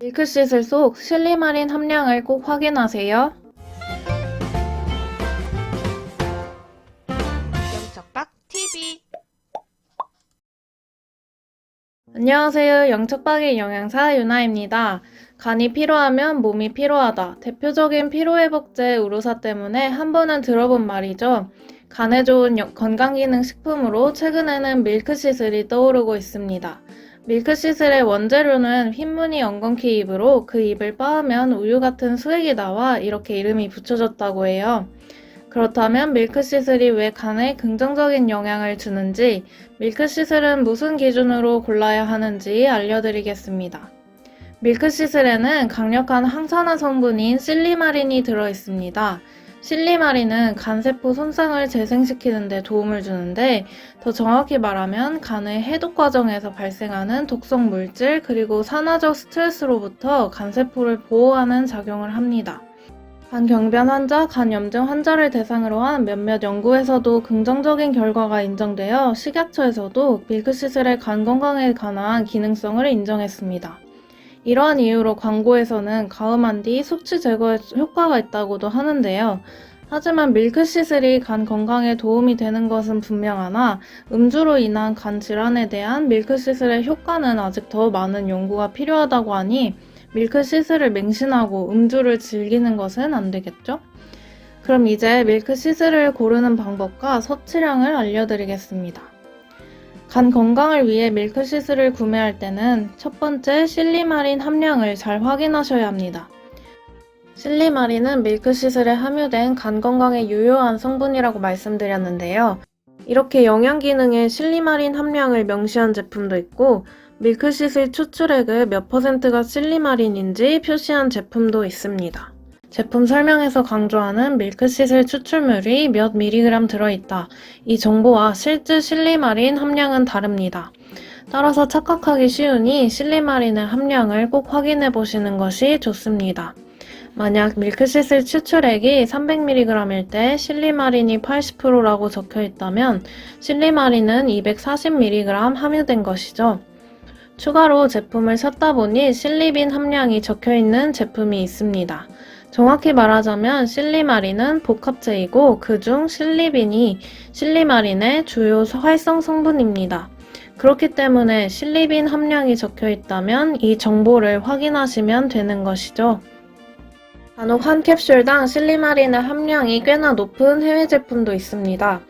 밀크시슬 속 실리마린 함량을 꼭 확인하세요. 영척박 TV 안녕하세요. 영척박의 영양사 유나입니다. 간이 피로하면 몸이 피로하다. 대표적인 피로회복제 우루사 때문에 한 번은 들어본 말이죠. 간에 좋은 여- 건강기능식품으로 최근에는 밀크시슬이 떠오르고 있습니다. 밀크시슬의 원재료는 흰무늬 엉겅퀴 잎으로 그 잎을 빻으면 우유 같은 수액이 나와 이렇게 이름이 붙여졌다고 해요. 그렇다면 밀크시슬이 왜 간에 긍정적인 영향을 주는지 밀크시슬은 무슨 기준으로 골라야 하는지 알려드리겠습니다. 밀크시슬에는 강력한 항산화 성분인 실리마린이 들어있습니다. 실리마린은 간세포 손상을 재생시키는 데 도움을 주는데 더 정확히 말하면 간의 해독 과정에서 발생하는 독성 물질 그리고 산화적 스트레스로부터 간세포를 보호하는 작용을 합니다. 간경변 환자, 간염증 환자를 대상으로 한 몇몇 연구에서도 긍정적인 결과가 인정되어 식약처에서도 밀크시슬의 간 건강에 관한 기능성을 인정했습니다. 이러한 이유로 광고에서는 가음한 뒤 숙취 제거에 효과가 있다고도 하는데요. 하지만 밀크시슬이 간 건강에 도움이 되는 것은 분명하나 음주로 인한 간 질환에 대한 밀크시슬의 효과는 아직 더 많은 연구가 필요하다고 하니 밀크시슬을 맹신하고 음주를 즐기는 것은 안 되겠죠? 그럼 이제 밀크시슬을 고르는 방법과 섭취량을 알려드리겠습니다. 간 건강을 위해 밀크시슬을 구매할 때는 첫 번째 실리마린 함량을 잘 확인하셔야 합니다. 실리마린은 밀크시슬에 함유된 간 건강에 유효한 성분이라고 말씀드렸는데요. 이렇게 영양 기능에 실리마린 함량을 명시한 제품도 있고 밀크시슬 추출액의 몇 퍼센트가 실리마린인지 표시한 제품도 있습니다. 제품 설명에서 강조하는 밀크시슬 추출물이 몇 미리그램 들어있다. 이 정보와 실제 실리마린 함량은 다릅니다. 따라서 착각하기 쉬우니 실리마린의 함량을 꼭 확인해 보시는 것이 좋습니다. 만약 밀크시슬 추출액이 300mg일 때 실리마린이 80%라고 적혀 있다면 실리마린은 240mg 함유된 것이죠. 추가로 제품을 찾다 보니 실리빈 함량이 적혀 있는 제품이 있습니다. 정확히 말하자면 실리마린은 복합체이고 그중 실리빈이 실리마린의 주요 활성 성분입니다. 그렇기 때문에 실리빈 함량이 적혀 있다면 이 정보를 확인하시면 되는 것이죠. 간혹 한 캡슐당 실리마린의 함량이 꽤나 높은 해외 제품도 있습니다.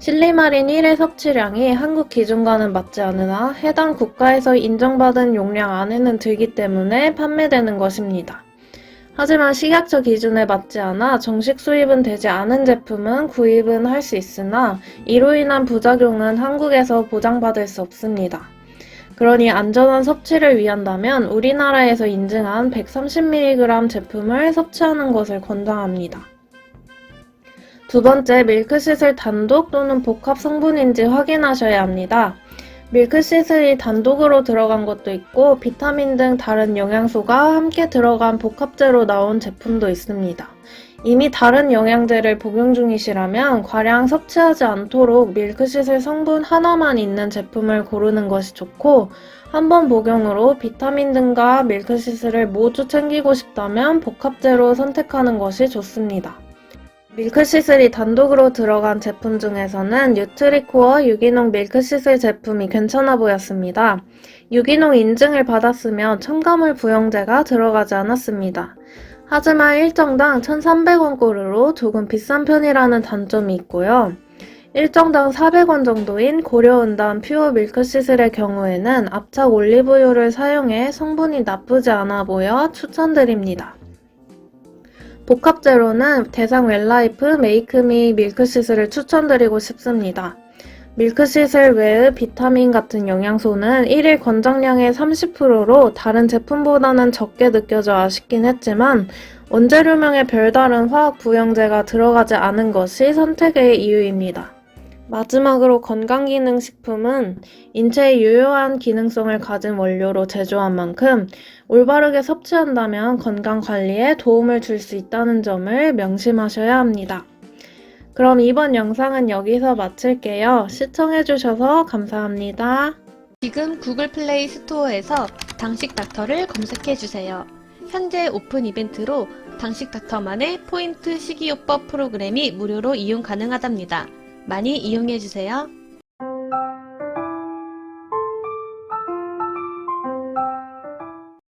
실리마린 1의 섭취량이 한국 기준과는 맞지 않으나 해당 국가에서 인정받은 용량 안에는 들기 때문에 판매되는 것입니다. 하지만 식약처 기준에 맞지 않아 정식 수입은 되지 않은 제품은 구입은 할 수 있으나 이로 인한 부작용은 한국에서 보장받을 수 없습니다. 그러니 안전한 섭취를 위한다면 우리나라에서 인증한 130mg 제품을 섭취하는 것을 권장합니다. 두 번째, 밀크시슬 단독 또는 복합 성분인지 확인하셔야 합니다. 밀크시슬이 단독으로 들어간 것도 있고 비타민 등 다른 영양소가 함께 들어간 복합제로 나온 제품도 있습니다. 이미 다른 영양제를 복용 중이시라면 과량 섭취하지 않도록 밀크시슬 성분 하나만 있는 제품을 고르는 것이 좋고 한 번 복용으로 비타민 등과 밀크시슬을 모두 챙기고 싶다면 복합제로 선택하는 것이 좋습니다. 밀크시슬이 단독으로 들어간 제품 중에서는 뉴트리코어 유기농 밀크시슬 제품이 괜찮아 보였습니다. 유기농 인증을 받았으며 첨가물 부영제가 들어가지 않았습니다. 하지만 일정당 1,300원꼴로 조금 비싼 편이라는 단점이 있고요. 일정당 400원 정도인 고려은단 퓨어 밀크시슬의 경우에는 압착 올리브유를 사용해 성분이 나쁘지 않아 보여 추천드립니다. 복합제로는 대상 웰라이프 메이크미 밀크시슬을 추천드리고 싶습니다. 밀크시슬 외의 비타민 같은 영양소는 1일 권장량의 30%로 다른 제품보다는 적게 느껴져 아쉽긴 했지만 원재료명에 별다른 화학 부영제가 들어가지 않은 것이 선택의 이유입니다. 마지막으로 건강기능식품은 인체에 유효한 기능성을 가진 원료로 제조한 만큼 올바르게 섭취한다면 건강관리에 도움을 줄 수 있다는 점을 명심하셔야 합니다. 그럼 이번 영상은 여기서 마칠게요. 시청해주셔서 감사합니다. 지금 구글 플레이 스토어에서 당식 닥터를 검색해주세요. 현재 오픈 이벤트로 당식 닥터만의 포인트 식이요법 프로그램이 무료로 이용 가능하답니다. 많이 이용해 주세요.